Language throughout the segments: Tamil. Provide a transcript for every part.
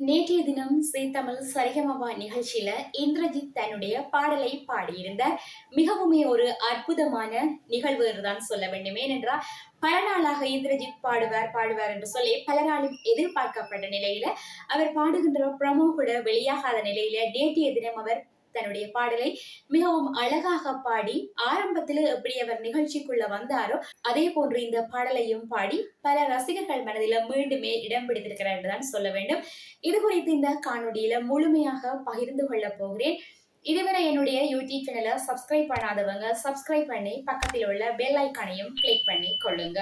நேற்றைய தினம் சேத்தமிழ் சரிகமபா நிகழ்ச்சியில இந்திரஜித் தன்னுடைய பாடலை பாடியிருந்தார் மிகவுமே ஒரு அற்புதமான நிகழ்வு என்றுதான் சொல்ல வேண்டும். ஏனென்றால் பல நாளாக இந்திரஜித் பாடுவார் பாடுவார் என்று சொல்லி பலராலும் எதிர்பார்க்கப்பட்ட நிலையில அவர் பாடுகின்ற ப்ரமோ கூட வெளியாகாத நிலையில நேற்றைய தினம் அவர் தன்னுடைய பாடலை மிகவும் அழகாக பாடி ஆரம்பத்தில் எப்படி அவர் நிகழ்ச்சிக்குள்ள வந்தாரோ அதே போன்று இந்த பாடலையும் பாடி பல ரசிகர்கள் மனதில மீண்டுமே இடம் பிடித்திருக்கிறார் என்றுதான் சொல்ல வேண்டும். இது குறித்து இந்த காணொலியில முழுமையாக பகிர்ந்து கொள்ள போகிறேன். இதுவரை என்னுடைய யூடியூப் சேனலை சப்ஸ்கிரைப் பண்ணாதவங்க சப்ஸ்கிரைப் பண்ணி பக்கத்தில் உள்ள பெல் ஐக்கானையும் கிளிக் பண்ணி கொள்ளுங்க.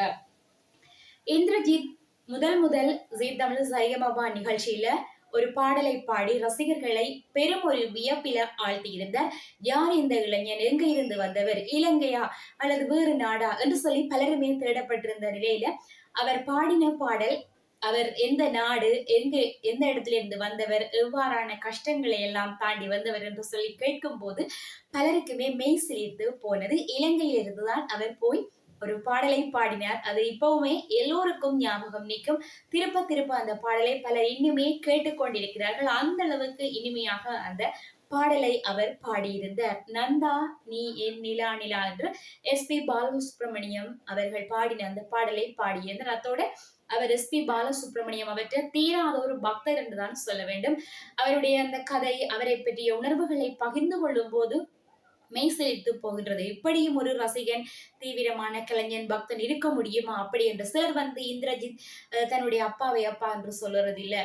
இந்திரஜித் முதல் முதல் ஜீ தமிழ் சைகபாபா நிகழ்ச்சியில ஒரு பாடலை பாடி ரசிகர்களை பெரும் ஒரு வியப்பில ஆழ்த்தியிருந்தார் யார் இந்த இளைஞன்? எங்க இருந்து வந்தவர்? இலங்கையா? அல்லது வேறு நாடா? என்று சொல்லி பலருமே தேடப்பட்டிருந்த நிலையில அவர் பாடின பாடல் அவர் எந்த நாடு? எங்கு? எந்த இடத்துல இருந்து வந்தவர்? எவ்வாறான கஷ்டங்களை எல்லாம் தாண்டி வந்தவர்? என்று சொல்லி கேட்கும் போது பலருக்குமே மெய் சிலிர்த்து போனது. இலங்கையிலிருந்து தான் அவர் போய் ஒரு பாடலை பாடினார். அது இப்பவுமே எல்லோருக்கும் ஞாபகம் நிற்கும். திருப்ப திருப்ப அந்த பாடலை பலர் இன்னுமே கேட்டுக்கொண்டிருக்கிறார்கள். அந்த அளவுக்கு இனிமையாக அந்த பாடலை அவர் பாடியிருந்தார். நந்தா நீ என் நிலா நிலா என்று எஸ் பி பாலசுப்ரமணியம் அவர்கள் பாடின அந்த பாடலை பாடியிருந்தார். அத்தோட அவர் எஸ் பி பாலசுப்ரமணியம் அவற்றை தீராத ஒரு பக்தர் என்றுதான் சொல்ல வேண்டும். அவருடைய அந்த கதை அவரை பற்றிய உணர்வுகளை பகிர்ந்து கொள்ளும் போது மெய்சிலித்து போகின்றது. இப்படியும் ஒரு ரசிகன் தீவிரமான கலைஞன் பக்தன் இருக்க முடியுமா? அப்படி என்று சிலர் வந்து இந்திரஜித் தன்னுடைய அப்பாவை அப்பா என்று சொல்றது இல்ல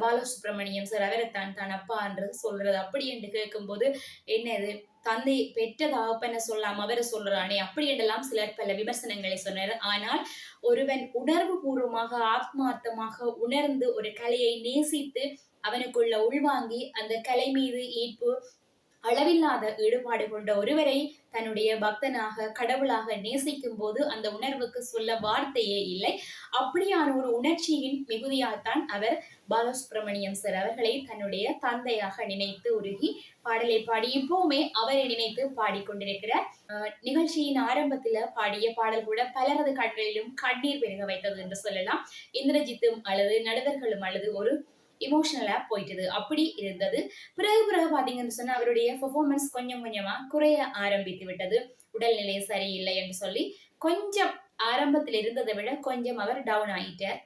பாலசுப்ரமணியம் சார் அவரை தான் தான் அப்பா என்று சொல்றது அப்படி என்று கேட்கும்போது என்னது? தந்தை பெற்ற தகப்பன சொல்லாம அவரை சொல்றானே. அப்படி என்றெல்லாம் சிலர் பல விமர்சனங்களை சொன்னார். ஆனால் ஒருவன் உணர்வு பூர்வமாக ஆத்மார்த்தமாக உணர்ந்து ஒரு கலையை நேசித்து அவனுக்குள்ள உள்வாங்கி அந்த கலை மீது ஈர்ப்பு அளவில்லாத ஈடுபாடு கொண்ட ஒருவரை தன்னுடைய பக்தனாக கடவுளாக நேசிக்கும் போது அந்த உணர்வுக்கு சொல்ல வார்த்தையே இல்லை. அப்படியான ஒரு உணர்ச்சியின் மிகுதியால்தான் அவர் பாலசுப்ரமணியம் சார் அவர்களை தன்னுடைய தந்தையாக நினைத்து உருகி பாடலை பாடி இப்பவுமே அவரை நினைத்து பாடிக்கொண்டிருக்கிறார். அஹ் நிகழ்ச்சியின் ஆரம்பத்துல பாடிய பாடல் கூட பலரது கண்களிலும் கண்ணீர் பெருக வைத்தது என்று சொல்லலாம். இந்திரஜித்தும் அல்லது நடுவர்களும் அல்லது ஒரு இமோஷனலாக போயிட்டது. அப்படி இருந்தது. பிறகு பிறகு பார்த்தீங்கன்னு சொன்னா அவருடைய பெர்ஃபார்மன்ஸ் கொஞ்சம் கொஞ்சமாக குறைய ஆரம்பித்து விட்டது. உடல்நிலை சரியில்லை என்று சொல்லி கொஞ்சம் ஆரம்பத்தில் இருந்ததை விட கொஞ்சம் அவர் டவுன் ஆயிட்டார்.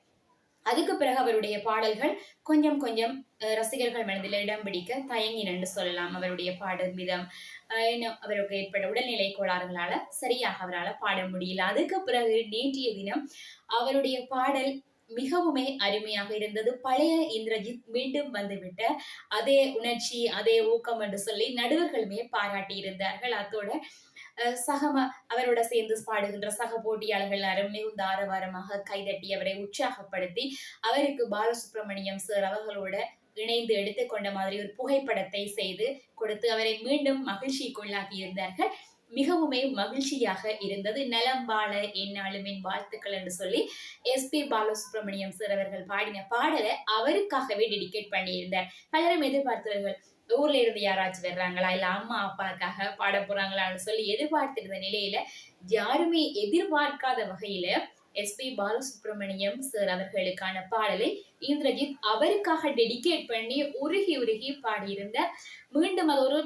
அதுக்கு பிறகு அவருடைய பாடல்கள் கொஞ்சம் கொஞ்சம் ரசிகர்கள் மனதில் இடம் பிடிக்க தயங்கினன்னு சொல்லலாம் அவருடைய பாடல் விதம் இன்னும் அவருக்கு ஏற்பட்ட உடல்நிலை கோளாறுகளால சரியாக அவரால் பாட முடியல. அதுக்கு பிறகு நேற்றைய தினம் அவருடைய பாடல் மிகவுமே அருமையாக இருந்தது. பழைய இந்திரஜித் மீண்டும் வந்துவிட்ட அதே உணர்ச்சி அதே ஊக்கம் என்று சொல்லி நடுவர்களுமே பாராட்டி இருந்தார்கள். அத்தோட சகம அவரோட சேர்ந்து பாடுகின்ற சக போட்டியாளர்கள் எல்லாரும் மிகுந்த ஆரவாரமாக கைதட்டி அவரை உற்சாகப்படுத்தி அவருக்கு பாலசுப்ரமணியம் சார் அவர்களோட இணைந்து எடுத்துக்கொண்ட மாதிரி ஒரு புகைப்படத்தை செய்து கொடுத்து அவரை மீண்டும் மகிழ்ச்சிக்குள்ளாக்கி இருந்தார்கள். மிகவுமே மகிழ்ச்சியாக இருந்தது. நலம் வாழ என்னாலும் என் வாழ்த்துக்கள் என்று சொல்லி எஸ் பி பாலசுப்ரமணியம் சார் அவர்கள் பாடின பாடலை அவருக்காகவே டெடிகேட் பண்ணியிருந்தார். பலரும் எதிர்பார்த்தவர்கள் ஊர்ல இருந்து யாராச்சும் வர்றாங்களா? இல்ல அம்மா அப்பாக்காக பாட போறாங்களான்னு சொல்லி எதிர்பார்த்திருந்த நிலையில யாருமே எதிர்பார்க்காத வகையில எஸ்பி பாலசுப்ரமணியம் சார் அவர்களுக்கான பாடலை இந்திரஜித் அவருக்காக டெடிகேட் பண்ணி உருகி உருகி பாடியிருந்தார். மீண்டும் அது ஒரு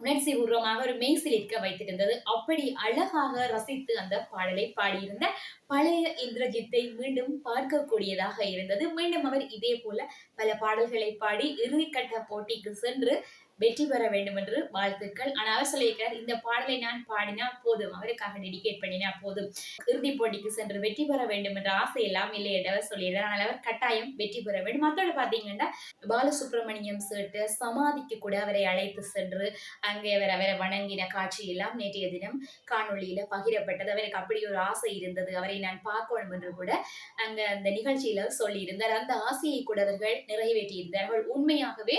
உணர்ச்சி பூர்வமாக ஒரு மெய்சிலிருக்க வைத்திருந்தது. அப்படி அழகாக ரசித்து அந்த பாடலை பாடியிருந்த பழைய இந்திரஜித்தை மீண்டும் பார்க்கக்கூடியதாக இருந்தது. மீண்டும் அவர் இதே போல பல பாடல்களை பாடி இறுதிக்கட்ட போட்டிக்கு சென்று வெற்றி பெற வேண்டும் என்று வாழ்த்துக்கள். ஆனால் அவர் சொல்லியிருக்கிறார் இந்த பாடலை நான் பாடினா போதும். அவருக்காக டெடிகேட் பண்ணினா போதும். இறுதி போட்டிக்கு சென்று வெற்றி பெற வேண்டும் என்ற ஆசை எல்லாம் இல்லை என்று அவர் சொல்லியிருக்கிறார். ஆனால் அவர் கட்டாயம் வெற்றி பெற வேண்டும். மற்றோட பார்த்தீங்கன்னா பாலசுப்ரமணியம் சேட்டு சமாதிக்கு கூட அவரை அழைத்து சென்று அங்கே அவர் அவரை வணங்கின காட்சி எல்லாம் நேற்றைய தினம் காணொளியில பகிரப்பட்டது. அவருக்கு அப்படி ஒரு ஆசை இருந்தது. அவரை நான் பார்க்கணும் என்று கூட அங்க அந்த நிகழ்ச்சியில சொல்லியிருந்தார். அந்த ஆசையை கூட அவர்கள் நிறைவேற்றியிருந்தார்கள். உண்மையாகவே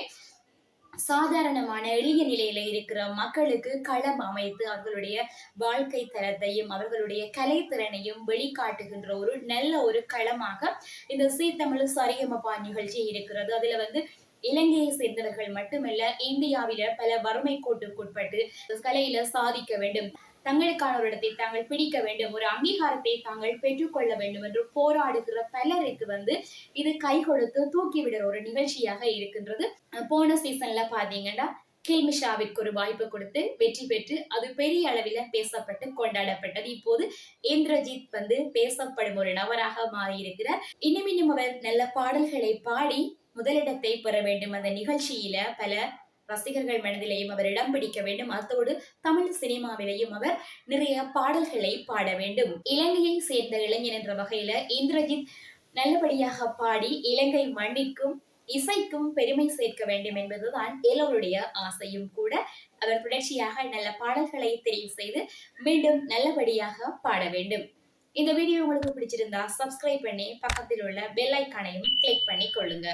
சாதாரணமான எளிய நிலையில இருக்கிற மக்களுக்கு களம் அமைத்து அவர்களுடைய வாழ்க்கை தரத்தையும் அவர்களுடைய கலைத்திறனையும் வெளிக்காட்டுகின்ற ஒரு நல்ல ஒரு களமாக இந்த சீத்தமிழ் சரியமபா நிகழ்ச்சி இருக்கிறது. அதுல வந்து இலங்கையை சேர்ந்தவர்கள் மட்டுமல்ல இந்தியாவில பல வறுமை கோட்டுக்குட்பட்டு கலையில சாதிக்க வேண்டும். தங்களுக்கான ஒரு இடத்தை தாங்கள் பிடிக்க வேண்டும். ஒரு அங்கீகாரத்தை தாங்கள் பெற்றுக்கொள்ள வேண்டும் என்று போராடுகிற பலருக்கு வந்து இது கை கொடுத்து தூக்கிவிடுற ஒரு நிகழ்ச்சியாக இருக்கின்றது. போன சீசன்ல பாத்தீங்கன்னா கேமிஷாவிற்கு ஒரு வாய்ப்பு கொடுத்து வெற்றி பெற்று அது பெரிய அளவில் பேசப்பட்டு கொண்டாடப்பட்டது. இப்போது இந்திரஜித் வந்து பேசப்படும் ஒரு நபராக மாறியிருக்கிறார். இன்னும் இன்னும் அவர் நல்ல பாடல்களை பாடி முதலிடத்தை பெற வேண்டும். அந்த நிகழ்ச்சியில பல ரசிகர்கள் மனதிலேயும் அவர் இடம் பிடிக்க வேண்டும். அத்தோடு தமிழ் சினிமாவிலேயும் அவர் நிறைய பாடல்களை பாட வேண்டும். இலங்கையை சேர்ந்த இளைஞன் என்ற வகையில இந்திரஜித் நல்லபடியாக பாடி இலங்கை மண்ணிற்கும் இசைக்கும் பெருமை சேர்க்க வேண்டும் என்பதுதான் எல்லோருடைய ஆசையும் கூட. அவர் தொடர்ச்சியாக நல்ல பாடல்களை தெரிவு செய்து மீண்டும் நல்லபடியாக பாட வேண்டும். இந்த வீடியோ உங்களுக்கு பிடிச்சிருந்தா சப்ஸ்கிரைப் பண்ணி பக்கத்தில் உள்ள பெல் ஐக்கானையும் கிளிக் பண்ணி கொள்ளுங்க